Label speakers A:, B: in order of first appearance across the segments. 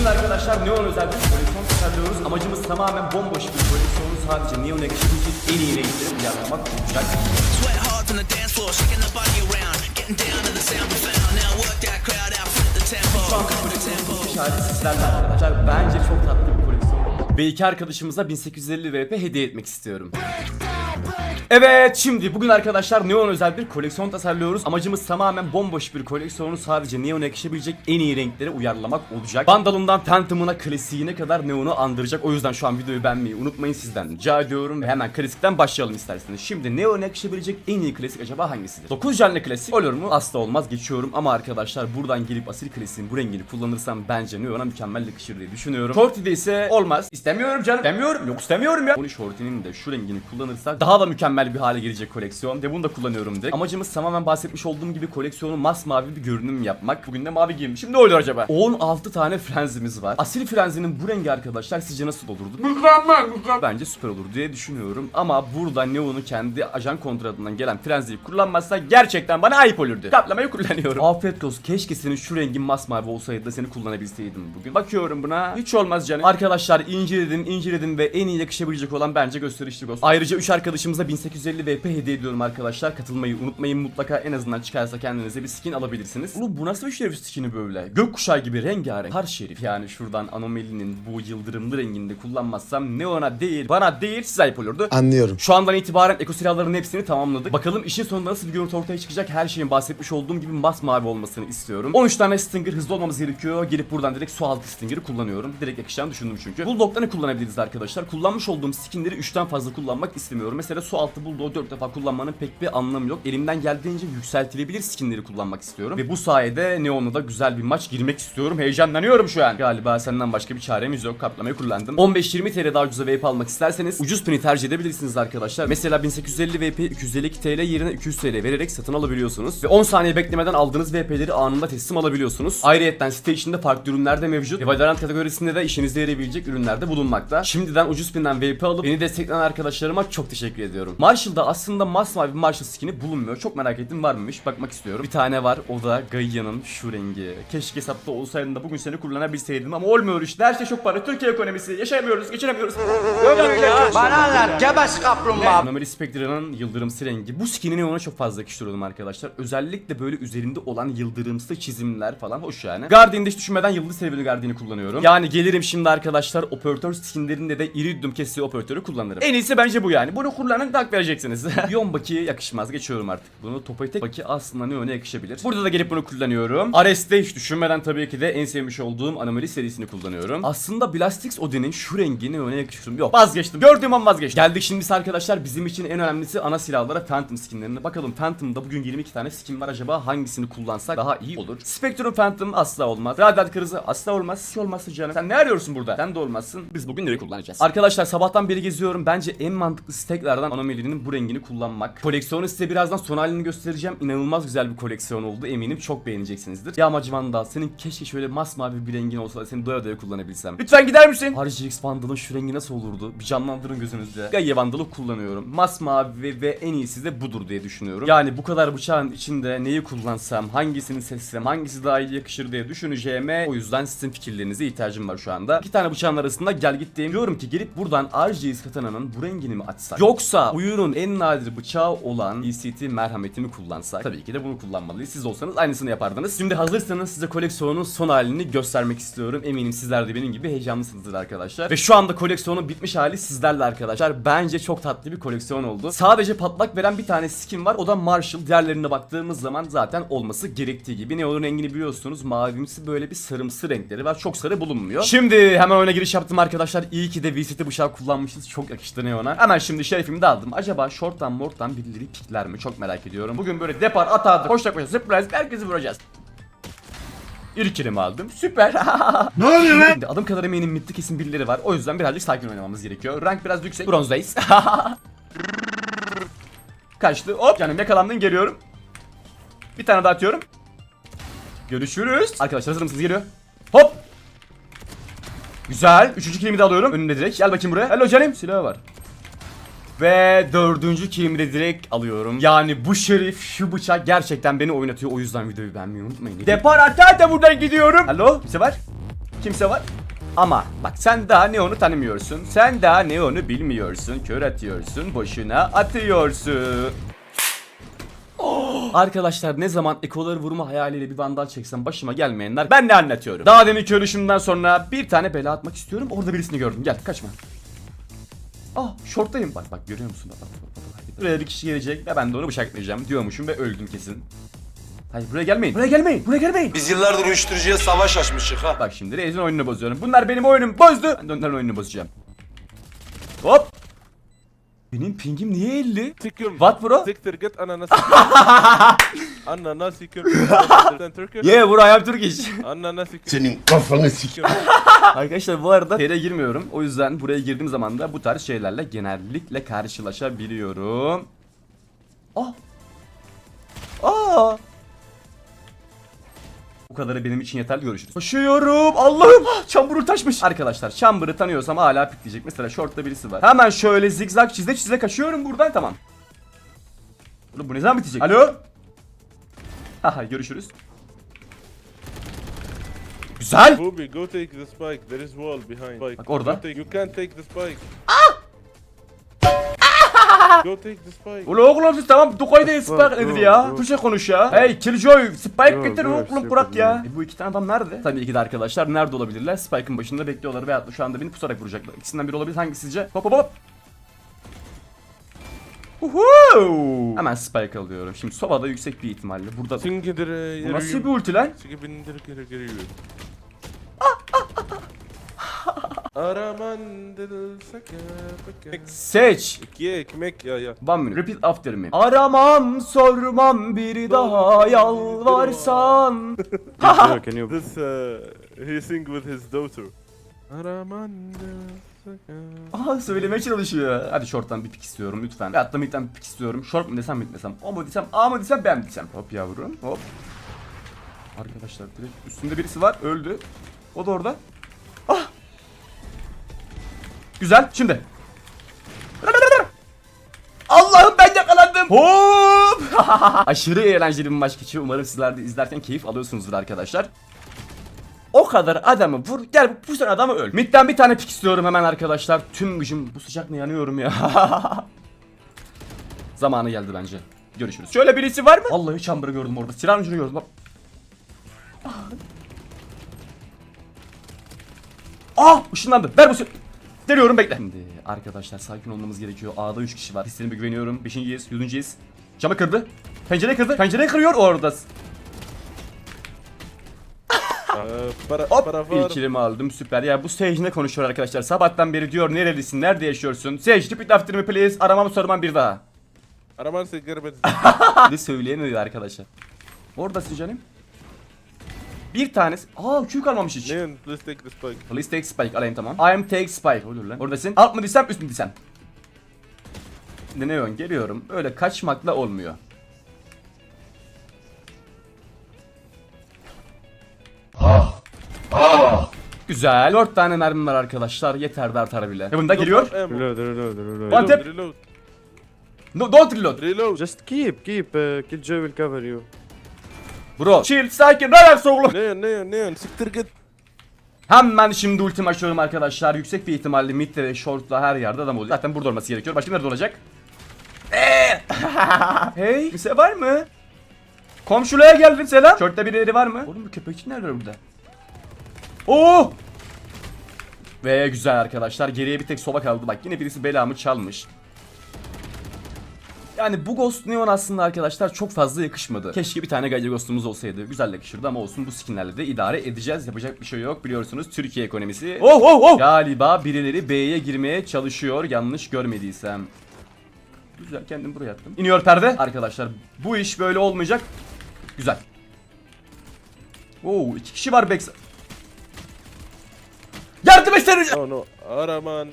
A: Bugün arkadaşlar Neon özel bir koleksiyon tasarlıyoruz. Amacımız tamamen bomboş bir koleksiyonu sadece Neon'a yakışabilecek en iyi renkleri uyarlamak olacak. Şu an
B: tempo.
A: işareti sizlerle arkadaşlar. Bence çok tatlı bir koleksiyon. Ve iki arkadaşımıza 1850 VP hediye etmek istiyorum. Evet şimdi bugün arkadaşlar Neon özel bir koleksiyon tasarlıyoruz. Amacımız tamamen bomboş bir koleksiyonu sadece Neon'a yakışabilecek en iyi renkleri uyarlamak olacak. Vandal'ından Phantom'ına klasiğine kadar Neon'u andıracak. O yüzden şu an videoyu beğenmeyi unutmayın sizden rica ediyorum. Ve hemen klasikten başlayalım isterseniz. Şimdi Neon'a yakışabilecek en iyi klasik acaba hangisidir? 9 canlı klasik olur mu? Asla olmaz geçiyorum ama arkadaşlar buradan gelip asil klasiğin bu rengini kullanırsam bence Neon'a mükemmel yakışır diye düşünüyorum. Shorty'de ise olmaz. İstemiyorum canım. İstemiyorum. Yok istemiyorum ya. Bunu Shorty'nin de şu rengini kullanırsak daha da mükemmel bir hale gelecek koleksiyon. Ve bunu da kullanıyorum direkt. Amacımız tamamen bahsetmiş olduğum gibi koleksiyonu masmavi bir görünüm yapmak. Bugün de mavi giymişim. Ne oluyor acaba? 16 tane frenzimiz var. Asil frenzinin bu rengi arkadaşlar sizce nasıl olurdu? Bence süper olur diye düşünüyorum. Ama burada Neo'nun kendi ajan kontratından gelen frenziyi kullanmazsa gerçekten bana ayıp olurdu. Kaplamayı kullanıyorum. Afiyet olsun. Keşke senin şu rengin masmavi olsaydı da seni kullanabilseydim bugün. Bakıyorum buna. Hiç olmaz canım. Arkadaşlar inceledim, inceledim ve en iyi yakışabilecek olan bence gösterişli göz. Ayrıca 3 arkadaşımıza 1850 VP hediye ediyorum arkadaşlar. Katılmayı unutmayın. Mutlaka en azından çıkarsa kendinize bir skin alabilirsiniz. Oğlum bu nasıl bir şerif skini böyle? Gökkuşağı gibi rengarenk. Har şerif. Yani şuradan Anomaly'nin bu yıldırımlı renginde kullanmazsam Neon'a değil, bana değil size ayıp olurdu.
C: Anlıyorum.
A: Şu andan itibaren eko silahların hepsini tamamladık. Bakalım işin sonunda nasıl bir görüntü ortaya çıkacak. Her şeyin bahsetmiş olduğum gibi masmavi olmasını istiyorum. 13 tane Stinger hızlı olmamız gerekiyor. Gelip buradan direkt su altı Stinger'ı kullanıyorum. Direkt yakışacağını düşündüm çünkü. Bulldog'da ne kullanabiliriz arkadaşlar? Kullanmış olduğum skinleri 3'ten fazla kullanmak istemiyorum. Mesela su altı Bulldog'u 4 defa kullanmanın pek bir anlamı yok. Elimden geldiğince yükseltilebilir skinleri kullanmak istiyorum. Ve bu sayede Neon'la da güzel bir maç girmek istiyorum. Heyecanlanıyorum şu an. Galiba senden başka bir çaremiz yok. Kaplamayı kullandım. 15-20 TL daha ucuza VP almak isterseniz ucuz pini tercih edebilirsiniz arkadaşlar. Mesela 1850 VP 252 TL yerine 200 TL vererek satın alabiliyorsunuz. Ve 10 saniye beklemeden aldığınız VP'leri anında teslim alabiliyorsunuz. Ayrıyeten site içinde farklı ürünler de mevcut. Ve Valorant kategorisinde de işinize yarayabilecek ürünler de bulunmakta. Şimdiden ucuz pinden VP alıp beni destekleyen arkadaşlarıma çok teşekkür ediyorum. Marshall'da aslında masmavi bir Marshall skin'i bulunmuyor. Çok merak ettim var mıymış bakmak istiyorum. Bir tane var o da Gaia'nın şu rengi. Keşke hesapta olsaydın da bugün seni kullanabilseydim ama olmuyor işte. Her şey çok para. Türkiye ekonomisi. Yaşayamıyoruz, geçinemiyoruz.
D: Banalar gebes kaplumbağa.
A: Anomaly Spectre'ın yıldırımsı rengi. Bu skinini ona çok fazla yakıştırıyordum arkadaşlar. Özellikle böyle üzerinde olan yıldırımsı çizimler falan hoş yani. Guardian'da hiç düşünmeden yıldız seviyeli Guardian'ı kullanıyorum. Yani gelirim şimdi arkadaşlar operatör skinlerinde de iridium kesici operatörü kullanırım. En iyisi bence bu yani. Bunu kullanın tak vereceksiniz. Yon Baki'ye yakışmaz. Geçiyorum artık bunu. Topatek Baki aslında ne öne yakışabilir. Burada da gelip bunu kullanıyorum. Ares'te hiç düşünmeden tabii ki de en sevmiş olduğum Anomaly serisini kullanıyorum. Aslında Blastix Odin'in şu rengi ne öne yakışıyorum. Yok vazgeçtim. Gördüğüm an vazgeçtim. Geldik şimdi arkadaşlar bizim için en önemlisi ana silahlara Phantom skinlerine. Bakalım Phantom'da bugün 22 tane skin var acaba hangisini kullansak daha iyi olur. Spectrum Phantom asla olmaz. Radiant Kırızı asla olmaz. Hiç olmazsa canım. Sen ne arıyorsun burada? Sen de olmazsın. Biz bugün nereyi kullanacağız? Arkadaşlar sabahtan beri geziyorum. Bence en mantıklısı tekrardan Anomaly'nin bu rengini kullanmak. Koleksiyonu size birazdan son halini göstereceğim. İnanılmaz güzel bir koleksiyon oldu. Eminim çok beğeneceksinizdir. Yağmacı Vandal senin keşke şöyle masmavi bir rengin olsa seni doya doya kullanabilsem. Lütfen gider misin? RGX Vandal'ın şu rengi nasıl olurdu? Bir canlandırın gözünüzde. Gaia Vandal'ı kullanıyorum. Masmavi ve en iyisi de budur diye düşünüyorum. Yani bu kadar bıçağın içinde neyi kullansam, hangisini seçsem, hangisi daha iyi yakışır diye düşüneceğime o yüzden sizin fikirlerinize ihtiyacım var şu anda. İki tane bıçağın arasında gel git diyeyim. Diyorum ki gelip buradan RGX Katana'nın bu rengini mi açsak? Yoksa oyunun en nadir bıçağı olan ECT merhametimi kullansak? Tabii ki de bunu kullanmalıyız. Siz olsanız aynısını yapardınız. Şimdi hazırsanız size koleksiyonun son halini göstermek istiyorum. Eminim sizler de benim gibi heyecanlısınızdır arkadaşlar. Ve şu anda koleksiyonun bitmiş hali sizlerle arkadaşlar. Bence çok tatlı bir koleksiyon oldu. Sadece patlak veren bir tane skin var. O da Marshall. Diğerlerine baktığımız zaman zaten olması gerektiği gibi. Neon'un rengini biliyorsunuz. Mavimsi böyle bir sarımsı renkleri var. Çok sarı bulunmuyor. Şimdi hemen oyuna giriş yaptım arkadaşlar. İyi ki de VCT bıçağı kullanmışız. Çok yakıştı Neon'a. Hemen şimdi şerefimi de aldım. Acaba short'tan mort'tan birileri pikler mi? Çok merak ediyorum. Bugün böyle depar atardı. Koşta koşta surprise herkesi vuracağız. İlk kilimi aldım. Süper.
C: Ne oluyor lan?
A: Şimdi adım kadar eminim midde kesin birileri var. O yüzden birazcık sakin oynamamız gerekiyor. Rank biraz yüksek. Bronzdayız. Kaçtı. Hop canım yakalandın geliyorum. Bir tane daha atıyorum. Görüşürüz. Arkadaşlar hazır mısınız? Geliyor. Hop. Güzel. Üçüncü kilimi de alıyorum. Önümde direkt. Gel bakayım buraya. Hello canım. Silahı var. Ve dördüncü kilimi de direkt alıyorum. Yani bu şerif, şu bıçak gerçekten beni oynatıyor. O yüzden videoyu beğenmeyi unutmayın. Depar atar da buradan gidiyorum. Hello? Kimse var? Kimse var? Ama bak sen daha Neon'u tanımıyorsun. Sen daha Neon'u bilmiyorsun. Kör atıyorsun. Boşuna atıyorsun. Arkadaşlar ne zaman ekoları vurma hayaliyle bir vandal çeksem başıma gelmeyenler ben ne anlatıyorum. Daha demin körüşümden sonra bir tane bela atmak istiyorum. Orada birisini gördüm. Gel kaçma. Ah şorttayım. Bak bak görüyor musun? Bak, bak, bak, bak, bak. Buraya bir kişi gelecek ve ben de onu bıçaklayacağım diyormuşum ve öldüm kesin. Hayır buraya gelmeyin. Buraya gelmeyin. Buraya gelmeyin.
C: Biz yıllardır uyuşturucuya savaş açmışık ha.
A: Bak şimdi Reis'in oyununu bozuyorum. Bunlar benim oyunumu bozdu. Ben de onların oyununu bozacağım. Hop. Benim pingim niye 50?
E: Sikür.
A: What bro?
E: Siktir git ananas. Ananas sikür. Sen Türk'ün.
A: Yeah bro I am Turkish.
E: Ananas sikür.
F: Senin kafanı sik.
A: Arkadaşlar bu arada TR'ye girmiyorum. O yüzden buraya girdiğim zaman da bu tarz şeylerle genellikle karşılaşabiliyorum. Ah. Aa. Bu kadarı benim için yeterli görüşürüz. Koşuyorum. Allah'ım. Ah, Chamber'ı taşmış. Arkadaşlar Chamber'ı tanıyorsam hala pikleyecek. Mesela shortta birisi var. Hemen şöyle zigzag çizde çizde kaçıyorum buradan tamam. Oğlum bu ne zaman bitecek? Alo? Haha görüşürüz. Güzel.
E: Booby, go take the spike. There is wall behind. Spike.
A: Bak orada.
E: Go take- you can't take the spike. Go take the spike.
A: Ulan oğlum siz tamam Dukay'da Spike nedir ya?
F: dur.
A: Türkçe konuş ya. Hey Killjoy Spike
F: Dur,
A: getir oğlum
F: şey
A: bırak ya. E, bu iki tane adam nerede? Tabii ki de arkadaşlar nerede olabilirler? Spike'ın başında bekliyorlar veyahut da şu anda beni pusarak vuracaklar. İkisinden biri olabilir hangisi sizce? Hop hop hop. Uhu! Hemen Spike alıyorum. Şimdi Sova'da yüksek bir ihtimalle. Burada bu nasıl bir ulti lan?
E: Singibindir
A: Seç.
E: İkiye ekmek ya ya.
A: One minute. Repeat after me. Aramam sormam bir daha yalvarsan.
F: Can you
E: This uh, he sing with his daughter.
A: Aha söylemeye çalışıyor. Hadi short'tan bir pik istiyorum lütfen. Hatta midden bir pik istiyorum. Short mu desem mid desem. O mu desem A mı desem ben mi desem. Hop yavrum hop. Arkadaşlar direkt üstünde birisi var öldü. O da orada. Güzel şimdi. Allah'ım ben yakalandım. Hop. Aşırı eğlenceli bir maç geçiyor. Umarım sizler de izlerken keyif alıyorsunuzdur arkadaşlar. O kadar adamı vur. Gel bu sen adamı öl. Midden bir tane pik istiyorum hemen arkadaşlar. Tüm gücüm bu sıcak ne yanıyorum ya. Zamanı geldi bence. Görüşürüz. Şöyle birisi var mı? Vallahi chamber'ı gördüm orada. Silahın ucunu gördüm. Ah ışınlandı. Ver bu sil- Deniyorum bekle. Şimdi arkadaşlar sakin olmamız gerekiyor. A'da 3 kişi var. Hislerime güveniyorum. 5.yiz, 100.yiz. Camı kırdı. Pencereyi kırdı. Pencereyi kırıyor orada.
E: Uh, para
A: Hop
E: para var.
A: ilk kilimi aldım süper ya bu Sage ne konuşuyor arkadaşlar sabahtan beri diyor nerelisin nerede yaşıyorsun Sage repeat after me please aramam sormam bir daha
E: Araman sigaret.
A: Ne söyleyemiyor arkadaşlar Oradasın canım Bir tanesi Aa Q kalmamış hiç
E: Neon, please take the spike.
A: Please take spike alayım tamam I am take spike Olur lan Oradasın alt mı desem üst mü desem Neon geliyorum öyle kaçmakla olmuyor Güzel. 4 tane mermim var arkadaşlar. Yeter de artar bile. Heaven'da geliyor.
F: Reload, reload, reload?
A: One tap.
E: Reload.
A: No, don't reload.
E: Reload.
F: Just keep, keep. Uh, Killjoy will cover you.
A: Bro. Chill, sakin, relax oğlum.
E: Neon, neon, neon. Siktir git.
A: Hemen şimdi ultim açıyorum arkadaşlar. Yüksek bir ihtimalle midde ve short'la her yerde adam oluyor. Zaten burada olması gerekiyor. Başka nerede olacak? Eee! hey, kimse var mı? Komşuluğa geldim selam. Short'ta birileri var mı? Oğlum bu köpekçi nerede burada? Oo! Ve güzel arkadaşlar. Geriye bir tek sola kaldı. Bak yine birisi belamı çalmış. Yani bu Ghost Neon aslında arkadaşlar çok fazla yakışmadı. Keşke bir tane Gaia Ghost'umuz olsaydı. Güzel yakışırdı ama olsun bu skinlerle de idare edeceğiz. Yapacak bir şey yok biliyorsunuz Türkiye ekonomisi. Oh oh oh! Galiba birileri B'ye girmeye çalışıyor yanlış görmediysem. Güzel kendim buraya attım. İniyor perde. Arkadaşlar bu iş böyle olmayacak. Güzel. Oo iki kişi var back. Yardım etsene.
E: Oh no. Araman.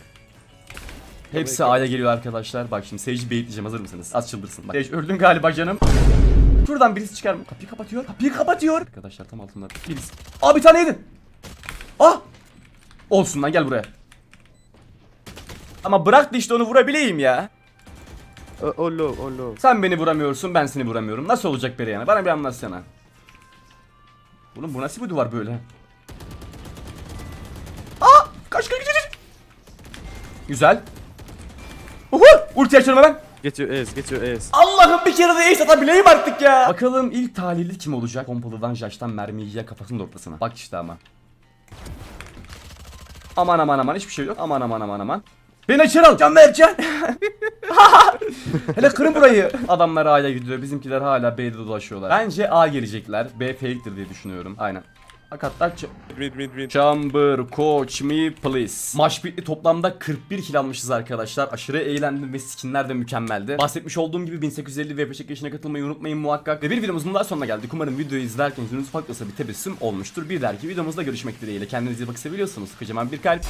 A: Hepsi A'ya geliyor arkadaşlar. Bak şimdi Sage'i beyitleyeceğim hazır mısınız? Az çıldırsın. Bak Sage öldün galiba canım. Şuradan birisi çıkar mı? Kapıyı kapatıyor. Kapıyı kapatıyor. Arkadaşlar tam altında birisi. Aa bir tane yedin. Ah! Olsun lan gel buraya. Ama bırak da işte onu vurabileyim ya.
F: Low, oh low.
A: Sen beni vuramıyorsun ben seni vuramıyorum. Nasıl olacak beri yani? Bana bir anlatsana. Oğlum bu nasıl bir duvar böyle? Kaç kaç kaç kaç. Güzel. Uhu! Ulti açıyorum hemen.
F: Ace, get your ace.
A: Allah'ım bir kere de ace atabileyim artık ya. Bakalım ilk talihli kim olacak? Pompalıdan Jash'tan mermiyi kafasının ortasına. Bak işte ama. Aman aman aman hiçbir şey yok. Aman aman aman aman. Beni içeri al. Can ver can. Hele kırın burayı. Adamlar A'ya gidiyor. Bizimkiler hala B'de dolaşıyorlar. Bence A gelecekler. B fake'tir diye düşünüyorum. Aynen. Hakikaten ç-
E: Mid, mid, mid.
A: Chamber, coach me please. Maç bitti toplamda 41 kill almışız arkadaşlar. Aşırı eğlendim ve skinler de mükemmeldi. Bahsetmiş olduğum gibi 1850 VP çekilişine katılmayı unutmayın muhakkak. Ve bir videomuzun daha sonuna geldik. Umarım videoyu izlerken yüzünüz farklısa bir tebessüm olmuştur. Bir dahaki videomuzda görüşmek dileğiyle. Kendinize iyi bakın seviyorsanız kocaman bir kalp.